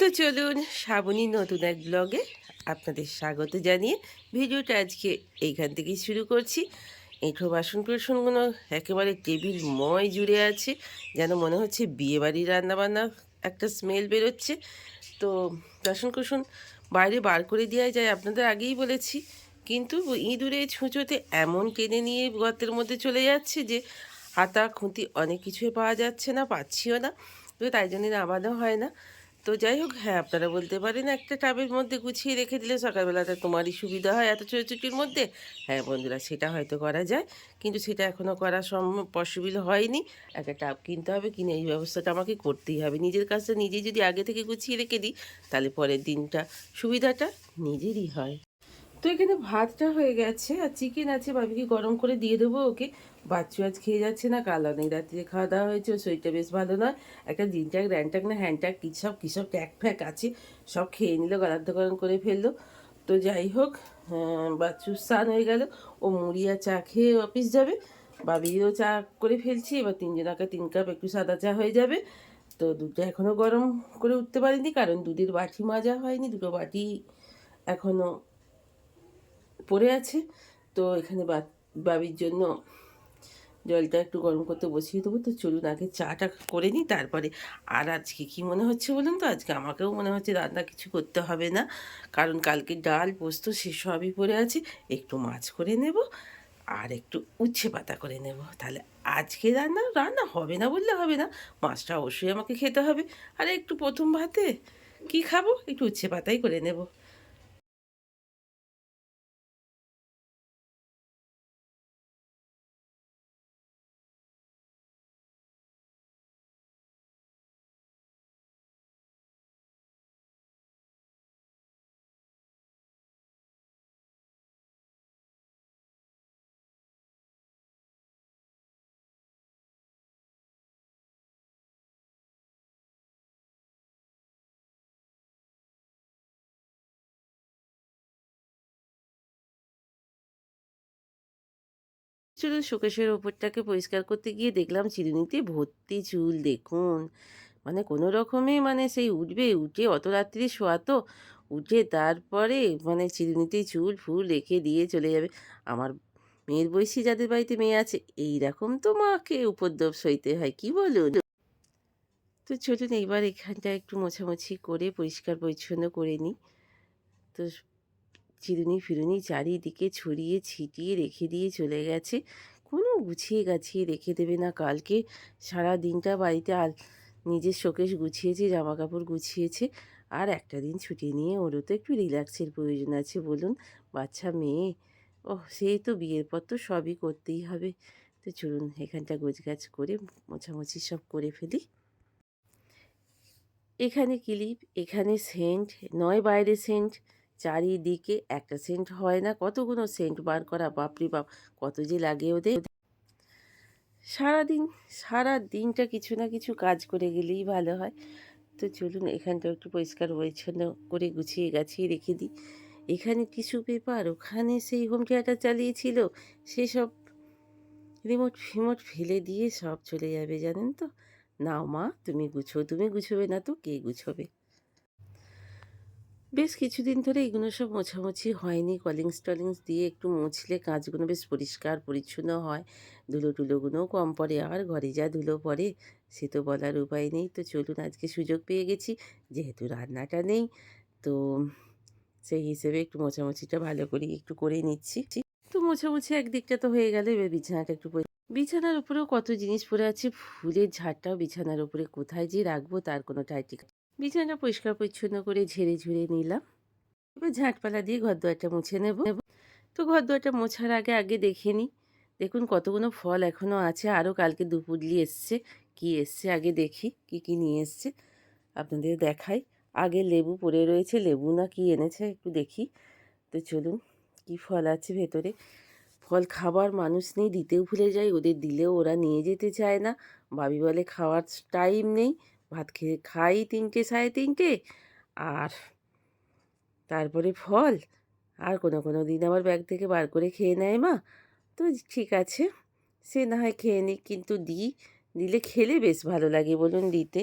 তো চলুন শ্রাবণী নতুন এক ব্লগে আপনাদের স্বাগত জানিয়ে ভিডিওটা আজকে এইখান থেকেই শুরু করছি। এঁঠো বাসন কুসনগুলো একেবারে টেবিল ময় জুড়ে আছে, যেন মনে হচ্ছে বিয়েবাড়ির রান্নাবান্না একটা স্মেল বেরোচ্ছে। তো বাসন কুসন বাইরে বার করে দেওয়া যায়, আপনাদের আগেই বলেছি, কিন্তু ইঁদুরে ছুঁচোতে এমন টেনে নিয়ে গর্তের মধ্যে চলে যাচ্ছে যে হাতা খুঁতি অনেক কিছুই পাওয়া যাচ্ছে না, পাচ্ছিও না। তো তাই জন্য আবাদও হয় না। তো যাই হোক হ্যাঁ আপনারা বলতে পারেন একটা টাবের মধ্যে গুছিয়ে রেখে দিলে সকালবেলাটা তোমারই সুবিধা হয় এত ছোটোছুটির মধ্যে। হ্যাঁ বন্ধুরা, সেটা হয়তো করা যায়, কিন্তু সেটা এখনও করা সম্ভব পসিবল হয়নি। একটা টাব কিনতে হবে, কিনে এই ব্যবস্থাটা আমাকে করতেই হবে। নিজের কাজটা নিজে যদি আগে থেকে গুছিয়ে রেখে দিই, তাহলে পরের দিনটা সুবিধাটা নিজেরই হয়। তো এখানে ভাতটা হয়ে গেছে আর চিকেন আছে ভাবিকে গরম করে দিয়ে দেবো ওকে? বাচ্চু আজ খেয়ে যাচ্ছে না, কাল অনেক রাত্রে খাওয়া দাওয়া হয়েছে শরীরটা বেশ ভালো নয়। একটা জিনট্যাক র্যানট্যাক না হ্যান্ডট্যাক কী সব কী সব ট্যাক ফ্যাক আছে, সব খেয়ে নিল, গলাধকরণ করে ফেলল। তো যাই হোক বাচ্চু স্নান হয়ে গেল, ও মুড়ি আর চা খেয়ে অফিস যাবে। বাবিও চা করে ফেলছি, এবার তিনজন তিনজনাকে তিন কাপ একটু সাদা চা হয়ে যাবে। তো দুধটা এখনও গরম করে উঠতে পারিনি, কারণ দুধের বাটি মাজা হয়নি, দুটো বাটি এখনও পড়ে আছে। তো এখানে বাবির জন্য জলটা একটু গরম করতে বসিয়ে দেবো। তো চলুন আগে চাটা করে নিই, তারপরে আর আজকে কি মনে হচ্ছে বলুন তো? আজকে আমাকেও মনে হচ্ছে রান্না কিছু করতে হবে না। কারণ কালকে ডাল, পোস্ত, সে সবই পড়ে আছে। একটু মাছ করে নেব আর একটু উচ্ছে পাতা করে নেব। তাহলে আজকে রান্না রান্না হবে না বললে হবে না। মাছটা অবশ্যই আমাকে খেতে হবে। আর একটু প্রথম ভাতে কি খাব? একটু উচ্ছে পাতাই করে নেব। চুল শোকেশের ওপরটাকে পরিষ্কার করতে গিয়ে দেখলাম চিরুনিতে ভর্তি চুল, দেখুন। মানে কোনো রকমে মানে সেই উঠবে, উঠে অত রাত্রি শোয়া তো, উঠে তারপরে মানে চিরুনিতে চুল, ফুল রেখে দিয়ে চলে যাবে। আমার মেয়ের বয়সী যাদের বাড়িতে মেয়ে আছে এই রকম তো মাকে উপদ্রব সইতে হয়, কি বলুন? তো চলুন, এইবার এখানটা একটু মোছামুছি করে পরিষ্কার পরিচ্ছন্ন করে নিই। তো চিরুনি ফিরুনি চারিদিকে ছড়িয়ে ছিটিয়ে রেখে দিয়ে চলে গেছে। কোনো গুছিয়ে গাছিয়ে রেখে দেবে না কালকে। সারা দিনটা বাড়িতে আর নিজের শোকেশ গুছিয়েছে জামা কাপড় গুছিয়েছে। আর একটা দিন ছুটি নিয়ে ওরও তো একটু রিল্যাক্সের প্রয়োজন আছে বলুন। বাচ্চা মেয়ে? ও সেই তো বিয়ের পর তো সবই করতেই হবে। তো চলুন এখানটা গোছগাছ করে মোছামুছি সব করে ফেলি। এখানে ক্লিপ, এখানে সেন্ট, নয় বাইরে সেন্ট। চারিদিকে একটা সেন্ট হয় না কতগুলো সেন্ট বার করা, বাপরি বাপ, কত যে লাগে ওদের। সারাদিন সারা দিনটা কিছু না কিছু কাজ করে গেলেই ভালো হয়। তো চলুন, এখানটা একটু পরিষ্কার পরিচ্ছন্ন করে গুছিয়ে গাছিয়ে রেখে দিই। এখানে টিস্যু পেপার, ওখানে সেই হোম থিয়েটার চালিয়েছিল, সেসব রিমোট ফিমোট ফেলে দিয়ে সব চলে যাবে, জানেন তো? নাও মা, তুমি গুছো, তুমি গুছোবে না তো কে গুছোবে? বেশ কিছুদিন ধরে এগুলো সব মোছামুছি হয়নি। কলিংস টলিংস দিয়ে একটু মুছলে কাজগুলো বেশ পরিষ্কার, পরিচ্ছন্ন হয়। ধুলো টুলোগুলোও কম পড়ে আর ঘরে যা ধুলো পড়ে, সে তো বলার উপায় নেই। তো চলুন আজকে সুযোগ পেয়ে গেছি, যেহেতু রান্নাটা নেই, তো সেই হিসেবে একটু মোছামুছিটা ভালো করে একটু করে নিচ্ছি। তো মোছামুছি একদিকটা তো হয়ে গেলে, এবার বিছানাটা একটু বিছানার উপরেও কত জিনিস পড়ে আছে, ফুলের ঝাড়টাও বিছানার উপরে। কোথায় যে রাখব তার কোনো টাই ঠিক বিছানা পরিষ্কার পরিচ্ছন্ন করে ঝেড়ে ঝুড়ে নিলাম। এবার ঝাঁটপালা দিয়ে ঘর দোয়ারটা মুছে নেব। তো ঘর দোয়ারটা মোছার আগে আগে দেখে নিই। দেখুন কতগুলো ফল এখনও আছে, আরও কালকে দুপুরলি এসছে। কি এসছে আগে দেখি, কি কি নিয়ে এসছে। আপনাদের দেখাই। আগে লেবু পড়ে রয়েছে, লেবু না কি এনেছে একটু দেখি। তো চলুন, কি ফল আছে ভেতরে? ফল খাবার মানুষ নেই, দিতেও ভুলে যায়, ওদের দিলেও ওরা নিয়ে যেতে চায় না। বাবি বলে খাওয়ার টাইম নেই। ভাত খেয়ে খাই তিনটে, সাড়ে তিনটে, আর তারপরে ফল। আর কোনো কোনো দিন আবার ব্যাগ থেকে বার করে খেয়ে নেয় মা। তো ঠিক আছে, সে না হয় খেয়ে নিক, কিন্তু দিই দিলে খেলে বেশ ভালো লাগে বলুন দিতে।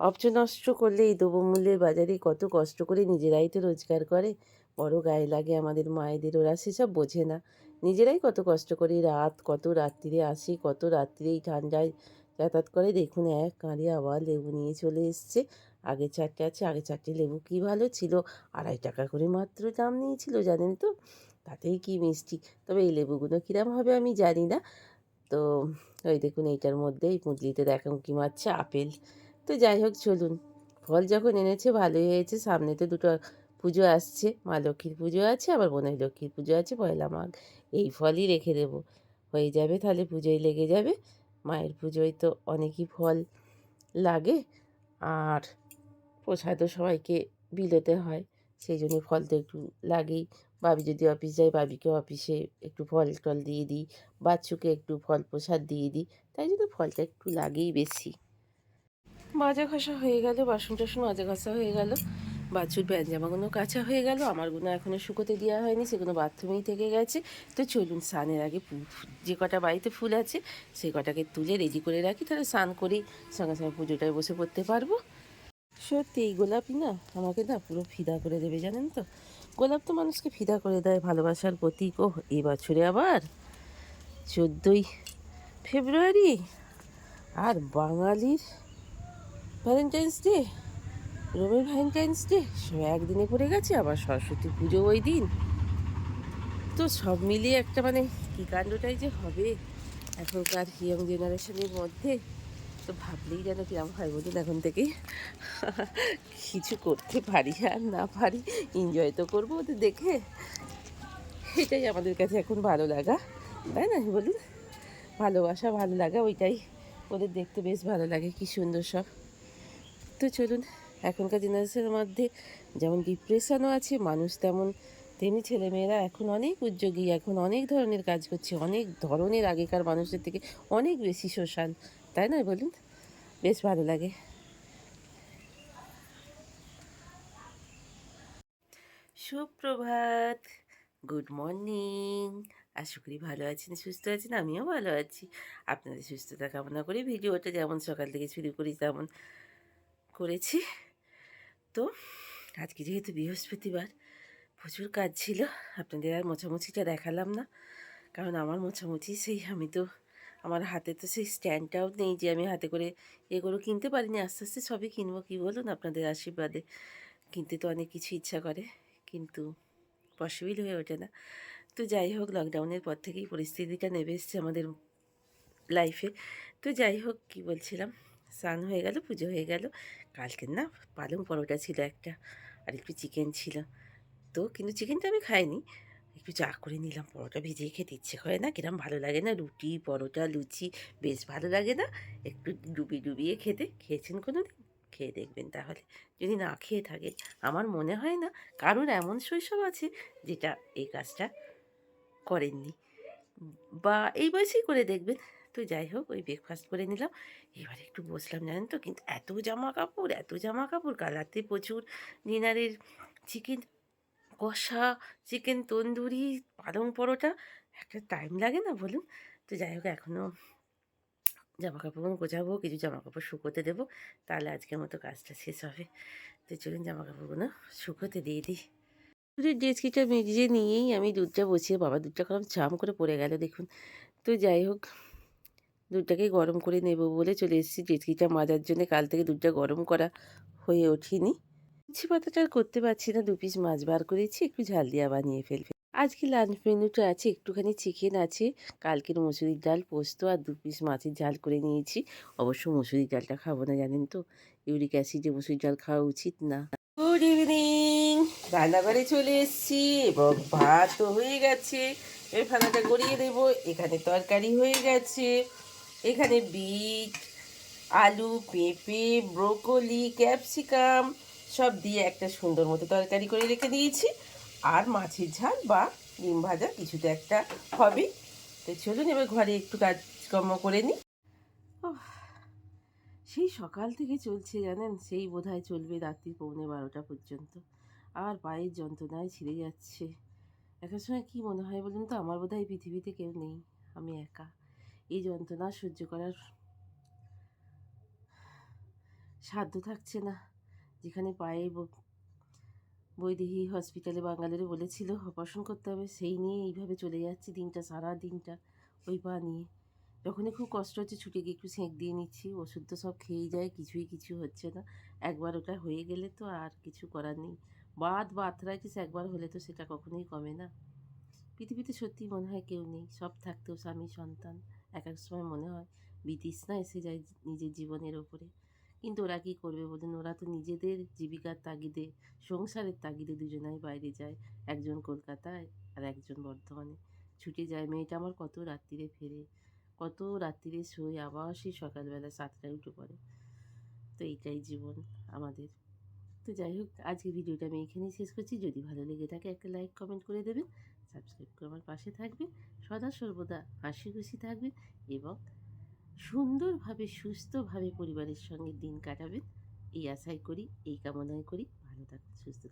অপচনষ্ট করলে এই দ্রব্যমূল্যের বাজারে কত কষ্ট করে নিজেরাই তো রোজগার করে। বড় গায়ে লাগে আমাদের মায়েদের, ওরা সেসব বোঝে না। নিজেরাই কত কষ্ট করে রাত, কত রাত্রিরে আসি, কত রাত্রিরে এই ঠান্ডায় যাতায়াত করে দেখুন এক কাঁড়ি আবার লেবু নিয়ে চলে এসছে। আগে চারটে আছে আগে চারটে লেবু কী ভালো ছিল? আড়াই টাকা করে মাত্র দাম নিয়েছিল, জানেন তো? তাতেই কি মিষ্টি? তবে এই লেবুগুলো কীরম হবে আমি জানি না। তো ওই দেখুন এইটার মধ্যে এই পুঁটলিতে দেখুন কি মারছে আপেল। তো যাই হোক, চলুন। ফল যখন এনেছে ভালোই হয়েছে, সামনে তো দুটো পুজো আসছে, মা লক্ষ্মীর পুজো আছে, আবার বোনাই লক্ষ্মীর পুজো আছে, পয়লা মাঘ, এই ফলই রেখে দেবো। হয়ে যাবে তাহলে পুজোয় লেগে যাবে। মায়ের পুজোয় তো অনেকই ফল লাগে আর প্রসাদও সবাইকে বিলোতে হয়, সেই জন্য ফল তো একটু লাগেই। বাবি যদি অফিস যায় বাবিকে অফিসে একটু ফল টল দিয়ে দিই, বাচ্চুকে একটু ফল প্রসাদ দিয়ে দিই, তাই জন্য ফলটা একটু লাগেই বেশি। মাজা ঘষা হয়ে গেল বাসন টাসন মাজা ঘষা হয়ে গেল। বাছুর প্যান্ট জামাগুলো কাঁচা হয়ে গেল, আমারগুলো এখনও শুকোতে দেওয়া হয়নি, সেগুলো বাথরুমেই থেকে গেছে। তো চলুন স্নানের আগে যে কটা বাড়িতে ফুল আছে, সেই কটাকে তুলে রেডি করে রাখি, তাহলে স্নান করেই সঙ্গে সঙ্গে পুজোটায় বসে পড়তে পারব। সত্যি, এই গোলাপই না আমাকে না পুরো ফিদা করে দেবে, জানেন তো? গোলাপ তো মানুষকে ফিদা করে দেয় ভালোবাসার প্রতীক ও এই বছরে আবার চোদ্দোই ফেব্রুয়ারি, আর বাঙালির ভ্যালেন্টাইন্স ডে রবির ভ্যালেন্টাইন্স ডে সব একদিনে পড়ে গেছে, আবার সরস্বতী পুজো ওই দিন। তো সব মিলিয়ে একটা মানে কী কাণ্ডটাই যে হবে? এখনকার ইয়ং জেনারেশনের মধ্যে তো ভাবলেই যেন কিরম হয় বলুন এখন থেকে। কিছু করতে পারি আর না পারি এনজয় তো করব ওদের দেখে। এটাই আমাদের কাছে এখন ভালো লাগা, তাই না বলুন? ভালোবাসা ভালো লাগা, ওইটাই। ওদের দেখতে বেশ ভালো লাগে, কি সুন্দর সব। তো চলুন। এখনকার জেনারেশনের মধ্যে যেমন ডিপ্রেশনও আছে, মানুষ তেমন, তেমনি ছেলেমেয়েরা এখন অনেক উদ্যোগী, এখন অনেক ধরনের কাজ করছে, অনেক ধরনের আগেকার মানুষের থেকে অনেক বেশি সোশ্যাল তাই না বলুন? বেশ ভালো লাগে। সুপ্রভাত গুড মর্নিং আশা করি ভালো আছেন, সুস্থ আছেন, আমিও ভালো আছি। আপনাদের সুস্থতা কামনা করে ভিডিওটা যেমন সকাল থেকে শুরু করি, তেমন করেছি। তো। আজকে যেহেতু বৃহস্পতিবার, প্রচুর কাজ ছিল, আপনাদের আর মোছামুছিটা দেখালাম না। কারণ আমার মোছামুছি সেই, আমি তো, আমার হাতে তো সেই স্ট্যান্ডটাও নেই যে আমি হাতে করে এগুলো কিনতে পারিনি, আস্তে আস্তে সবই কিনবো, কী বলুন আপনাদের আশীর্বাদে। কিনতে তো অনেক কিছু ইচ্ছা করে, কিন্তু পসিবল হয়ে ওঠে না। তো যাই হোক, লকডাউনের পর থেকেই পরিস্থিতিটা নেমে এসছে আমাদের লাইফে তো যাই হোক, কি বলছিলাম? স্নান হয়ে গেল, পুজো হয়ে গেল। কালকের না পালং পরোটা ছিল একটা আর একটু চিকেন ছিল। তো কিন্তু চিকেনটা আমি খাইনি। একটু চা করে নিলাম, পরোটা ভিজিয়ে খেতে ইচ্ছে করে না, কিরম ভালো লাগে না? রুটি, পরোটা, লুচি, বেশ ভালো লাগে না? একটু ডুবিয়ে ডুবিয়ে খেতে। খেয়েছেন কোনো দিন খেয়ে দেখবেন তাহলে। যদি না খেয়ে থাকে আমার মনে হয় না কারোর এমন শৈশব আছে যেটা এই কাজটা করেননি। বা এই বয়সেই করে দেখবেন। তো যাই হোক, ওই ব্রেকফাস্ট করে নিলাম। এবার একটু বসলাম, জানেন তো? কিন্তু এত জামা কাপড় এত জামা কাপড় কাল প্রচুর ডিনারের চিকেন কষা, চিকেন তন্দুরি, পালং পরোটা, একটা টাইম লাগে না বলুন? তো যাই হোক এখনও জামা কাপড় গোছাবো, কিছু জামা কাপড় শুকোতে দেবো। তাহলে আজকের মতো কাজটা শেষ হবে। তো চলুন জামা কাপড়গুলো শুকোতে দিয়ে দিই। দুধের ডেচকিটা মেজে নিয়েই আমি দুধটা বসিয়ে বাবা দুধটা কম চাম করে পড়ে গেল, দেখুন। তো যাই হোক দুধটাকে গরম করে নেব বলে চলে এসেছি। ডেচকিটা মাজার জন্য কাল থেকে দুধটা গরম করা হয়ে ওঠেনি। ইচ্ছে পাতাটা করতে পারছি না। দু পিস মাছ বার করেছি, একটু ঝাল দিয়া বানিয়ে ফেলবে আজকে লাঞ্চ মেনুটা আছে, একটুখানি চিকেন আছে, কালকের মুসুরির ডাল, পোস্ত আর দু পিস মাছের ঝাল করে নিয়েছি। অবশ্য মুসুরির ডালটা খাব না, জানেন তো? ইউরিক অ্যাসিডে মুসুরির ডাল খাওয়া উচিত না। গুড ইভিনিং রান্নাঘরে চলে এসেছি এবং ভাতও হয়ে গেছে। এর ফানাটা গড়িয়ে দেবো এখানে তরকারি হয়ে গেছে। এখানে বিট, আলু, পেঁপে, ব্রোকলি, ক্যাপসিকাম সব দিয়ে একটা সুন্দর মতো তরকারি করে রেখে দিয়েছি। আর মাছের ঝাল বা ডিম ভাজা কিছুতে একটা হবে। তো চলুন এবার ঘরে একটু কাজকর্ম করে নিই। সেই সকাল থেকে চলছে জানেন, সেই বোধহয় চলবে রাত্রি পৌনে বারোটা পর্যন্ত। আর পায়ের যন্ত্রণায় ছিঁড়ে যাচ্ছে। একার সময় কী মনে হয় বলুন তো? আমার বোধহয় পৃথিবীতে কেউ নেই, আমি একা। এই যন্ত্রণা সহ্য করার সাধ্য থাকছে না। যেখানে পায়ে বৈদেহী হসপিটালে বাঙালিরে বলেছিল, অপারেশন করতে হবে, সেই নিয়ে এইভাবে চলে যাচ্ছে দিনটা, সারা দিনটা ওই পা নিয়ে। যখনই খুব কষ্ট হচ্ছে, ছুটে গিয়ে একটু সেঁক দিয়ে নিচ্ছি, ওষুধ তো সব খেয়েই যায়, কিছুই কিছু হচ্ছে না। একবার ওটা হয়ে গেলে তো আর কিছু করার নেই। বাদ বা আর্থ্রাইটিস একবার হলে তো সেটা কখনোই কমে না। পৃথিবীতে সত্যি মনে হয় কেউ নেই, সব থাকতেও স্বামী, সন্তান। এক এক সময় মনে হয় বিতৃষ্ণা এসে যায় নিজের জীবনের ওপরে কিন্তু ওরা কী করবে বলুন? ওরা তো নিজেদের জীবিকার তাগিদে, সংসারের তাগিদে দুজনাই বাইরে যায়। একজন কলকাতায় আর একজন বর্ধমানে। ছুটে যায়। মেয়েটা আমার কত রাত্রিরে ফেরে, কত রাত্রিরে শোয় আবার সেই সকালবেলা সাতটায় উঠে পড়ে। তো এইটাই জীবন আমাদের। তো যাই হোক আজকে ভিডিওটা আমি এখানেই শেষ করছি। যদি ভালো লেগে থাকে, একটা লাইক কমেন্ট করে দেবেন। সাবস্ক্রাইব করে আমার পাশে থাকবেন, সদা সর্বদা হাসি খুশি থাকবেন এবং সুন্দরভাবে, সুস্থভাবে পরিবারের সঙ্গে দিন কাটাবেন। এই আশাই করি, এই কামনাই করি। ভালো থাকুন, সুস্থ